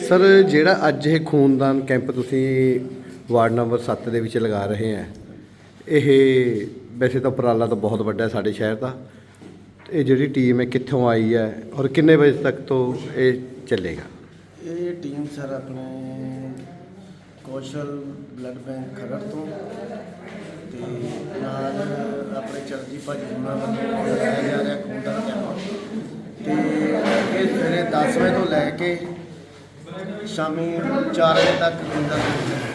Sir ਜਿਹੜਾ ਅੱਜ ਇਹ ਖੂਨਦਾਨ ਕੈਂਪ ਤੁਸੀਂ ਵਾਰਡ ਨੰਬਰ 7 ਦੇ ਵਿੱਚ ਲਗਾ ਰਹੇ ਆ। ਇਹ ਵੈਸੇ ਤਾਂ ਉਪਰਾਲਾ ਤਾਂ ਬਹੁਤ ਵੱਡਾ ਹੈ ਸਾਡੇ ਸ਼ਹਿਰ ਦਾ। ਇਹ ਜਿਹੜੀ ਟੀਮ ਹੈ ਕਿੱਥੋਂ ਆਈ ਹੈ ਔਰ ਕਿੰਨੇ ਵਜੇ ਤੱਕ ਤੋਂ ਇਹ ਚੱਲੇਗਾ? ਇਹ ਟੀਮ ਸਰ ਆਪਣੇ ਕੌਸ਼ਲ ਬਲੱਡ ਬੈਂਕ ਖਰੜ ਤੋਂ ਤੇ ਨਾਲ ਆਪਣੇ ਚਰਜੀ ਭਾਜੀ ਉਹਨਾਂ ਵੱਲੋਂ ਲਗਾਇਆ ਜਾ ਰਿਹਾ ਖੂਨਦਾਨ ਕੈਂਪ ਤੇ ਇਹ ਸਵੇਰੇ 10 ਵਜੇ ਤੋਂ ਲੈ ਕੇ ਸ਼ਾਮੀ 4 ਵਜੇ ਤੱਕ ਖੂਨਦਾਨ ਕੈਂਪ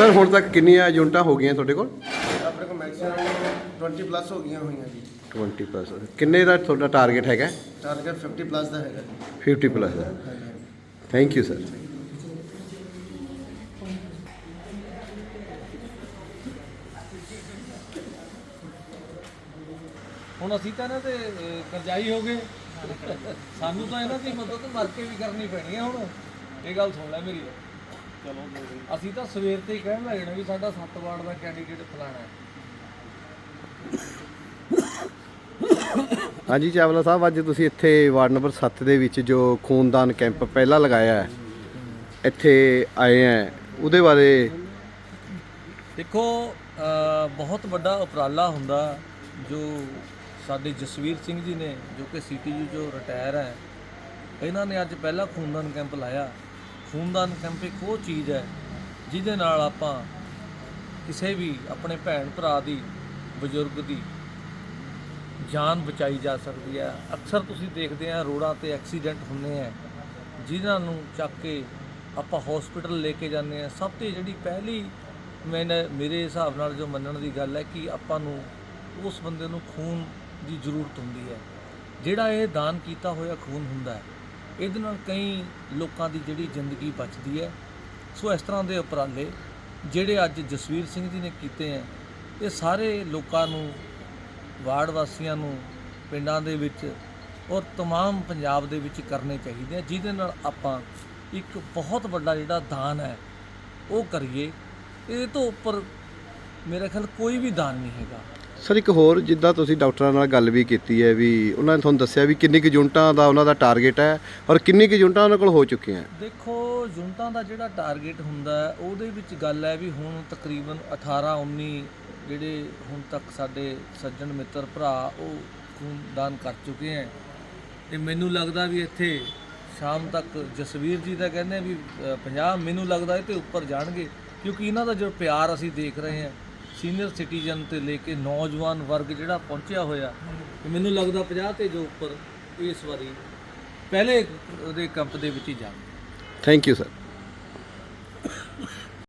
ਸਰ ਹੁਣ ਤੱਕ ਕਿੰਨੀਆਂ ਯੂਨਿਟਾਂ ਹੋ ਗਈਆਂ ਤੁਹਾਡੇ ਕੋਲ? ਆਪਣੇ ਕੋਲ ਮੈਕਸਿਮਮ 20 ਪਲੱਸ ਹੋ ਗਈਆਂ ਹੋਈਆਂ ਜੀ। 20 ਪਲੱਸ ਕਿੰਨੇ ਦਾ ਤੁਹਾਡਾ ਟਾਰਗੇਟ ਹੈਗਾ? ਟਾਰਗੇਟ 50 ਪਲੱਸ ਦਾ ਹੈਗਾ। ਜੀ 50 ਪਲੱਸ ਦਾ। ਥੈਂਕ ਯੂ ਸਰ ਹੁਣ ਅਸੀਂ ਤਾਂ ਇਹਨਾਂ ਤੇ ਕਰਜ਼ਾਈ ਹੋ ਗਏ। ਸਾਨੂੰ ਤਾਂ ਇਹਨਾਂ ਦੀ ਮਦਦ ਮਰ ਕੇ ਵੀ ਕਰਨੀ ਪੈਣੀ ਹੈ ਹੁਣ। ਇਹ ਗੱਲ ਸੁਣ ਲੈ ਮੇਰੀ। ਚਲੋ ਅਸੀਂ ਤਾਂ ਸਵੇਰ ਤੇ ਹੀ ਕਹਿਣ ਲੱਗ ਜਾਣਾ ਵੀ ਸਾਡਾ 7 ਵਾਰਡ ਦਾ ਕੈਂਡੀਡੇਟ ਫਲਾਣਾ ਹੈ। ਹਾਂਜੀ ਚਾਵਲਾ ਸਾਹਿਬ ਅੱਜ ਤੁਸੀਂ ਇੱਥੇ ਵਾਰਡ ਨੰਬਰ 7 ਦੇ ਵਿੱਚ ਜੋ ਖੂਨਦਾਨ ਕੈਂਪ ਪਹਿਲਾਂ ਲਗਾਇਆ ਹੈ ਇੱਥੇ ਆਏ ਹੈ। ਉਹਦੇ ਬਾਰੇ ਦੇਖੋ ਬਹੁਤ ਵੱਡਾ ਉਪਰਾਲਾ ਹੁੰਦਾ ਜੋ ਸਾਡੇ ਜਸਵੀਰ ਸਿੰਘ ਜੀ ਨੇ ਜੋ ਕਿ ਸੀਟੀਯੂ ਜੋ ਰਿਟਾਇਰ ਹੈ ਇਹਨਾਂ ਨੇ ਅੱਜ ਪਹਿਲਾ ਖੂਨਦਾਨ ਕੈਂਪ ਲਾਇਆ। ਖੂਨਦਾਨ ਕੈਂਪ ਇੱਕ ਉਹ ਚੀਜ਼ ਹੈ ਜਿਹਦੇ ਨਾਲ ਆਪਾਂ ਕਿਸੇ ਵੀ ਆਪਣੇ ਭੈਣ ਭਰਾ ਦੀ, ਬਜ਼ੁਰਗ ਦੀ ਜਾਨ ਬਚਾਈ ਜਾ ਸਕਦੀ ਹੈ। ਅਕਸਰ ਤੁਸੀਂ ਦੇਖਦੇ ਆ ਰੋਡਾਂ ਤੇ ਐਕਸੀਡੈਂਟ ਹੁੰਦੇ ਆ ਜਿਨ੍ਹਾਂ ਨੂੰ ਚੱਕ ਕੇ ਆਪਾਂ ਹਸਪੀਟਲ ਲੈ ਕੇ ਜਾਂਦੇ ਆ। ਸਭ ਤੋਂ ਜਿਹੜੀ ਪਹਿਲੀ ਮੈਨੇ ਮੇਰੇ ਹਿਸਾਬ ਨਾਲ ਜੋ ਮੰਨਣ ਦੀ ਗੱਲ ਹੈ ਕਿ ਆਪਾਂ ਨੂੰ ਉਸ ਬੰਦੇ ਨੂੰ ਖੂਨ ਦੀ ਜ਼ਰੂਰਤ ਹੁੰਦੀ ਹੈ। ਜਿਹੜਾ ਇਹ ਦਾਨ ਕੀਤਾ ਹੋਇਆ ਖੂਨ ਹੁੰਦਾ ਹੈ। ਇਹਦੇ ਨਾਲ ਕਈ ਲੋਕਾਂ ਦੀ ਜਿਹੜੀ ਜ਼ਿੰਦਗੀ ਬਚਦੀ ਹੈ ਸੋ ਇਸ ਤਰ੍ਹਾਂ ਦੇ ਉਪਰਾਲੇ ਜਿਹੜੇ ਅੱਜ ਜਸਵੀਰ ਸਿੰਘ ਜੀ ਨੇ ਕੀਤੇ ਹੈ ਇਹ ਸਾਰੇ ਲੋਕਾਂ ਨੂੰ ਵਾਰਡ ਵਾਸੀਆਂ ਨੂੰ ਪਿੰਡਾਂ ਦੇ ਵਿੱਚ ਔਰ तमाम ਪੰਜਾਬ ਦੇ ਵਿੱਚ ਕਰਨੇ ਚਾਹੀਦੇ ਆ ਜਿਹਦੇ ਨਾਲ ਆਪਾਂ ਇੱਕ ਬਹੁਤ ਵੱਡਾ ਜਿਹੜਾ ਦਾਨ ਹੈ ਉਹ ਕਰੀਏ ਇਹ ਤੋਂ ਉੱਪਰ ਮੇਰੇ ਖਿਆਲ ਕੋਈ ਵੀ ਦਾਨ ਨਹੀਂ ਹੈਗਾ ਸਰ ਇੱਕ ਹੋਰ ਜਿੱਦਾਂ ਤੁਸੀਂ ਡਾਕਟਰਾਂ ਨਾਲ ਗੱਲ ਵੀ ਕੀਤੀ ਹੈ ਵੀ ਉਹਨਾਂ ਨੇ ਤੁਹਾਨੂੰ ਦੱਸਿਆ ਵੀ ਕਿੰਨੀ ਕੁ ਯੂਨਿਟਾਂ ਦਾ ਉਹਨਾਂ ਦਾ ਟਾਰਗੇਟ ਹੈ ਔਰ ਕਿੰਨੀ ਕੁ ਯੂਨਿਟਾਂ ਉਹਨਾਂ ਕੋਲ ਹੋ ਚੁੱਕੀਆਂ ਦੇਖੋ ਯੂਨਿਟਾਂ ਦਾ ਜਿਹੜਾ ਟਾਰਗੇਟ ਹੁੰਦਾ ਉਹਦੇ ਵਿੱਚ ਗੱਲ ਹੈ ਵੀ ਹੁਣ ਤਕਰੀਬਨ 18 19 ਜਿਹੜੇ ਹੁਣ ਤੱਕ ਸਾਡੇ ਸੱਜਣ ਮਿੱਤਰ ਭਰਾ ਉਹ ਖੂਨਦਾਨ ਕਰ ਚੁੱਕੇ ਹੈ। ਤੇ ਮੈਨੂੰ ਲੱਗਦਾ ਵੀ ਇੱਥੇ ਸ਼ਾਮ ਤੱਕ ਜਸਵੀਰ ਜੀ ਦਾ ਕਹਿੰਦੇ ਵੀ ਅ, 50 ਮੈਨੂੰ ਲੱਗਦਾ ਇਹ ਤੇ ਉੱਪਰ ਜਾਣਗੇ ਕਿਉਂਕਿ ਇਹਨਾਂ ਦਾ ਜੋ ਪਿਆਰ ਅਸੀਂ ਦੇਖ ਰਹੇ ਹਾਂ ਸੀਨੀਅਰ ਸਿਟੀਜ਼ਨ ਤੇ ਲੈ ਕੇ ਨੌਜਵਾਨ ਵਰਗ ਜਿਹੜਾ ਪਹੁੰਚਿਆ ਹੋਇਆ ਮੈਨੂੰ ਲੱਗਦਾ 50 ਤੇ ਜੋ ਉੱਪਰ ਇਸ ਵਾਰੀ ਪਹਿਲੇ ਉਹਦੇ ਕੰਪ ਦੇ ਵਿੱਚ ਹੀ ਜਾਣਗੇ। Thank you sir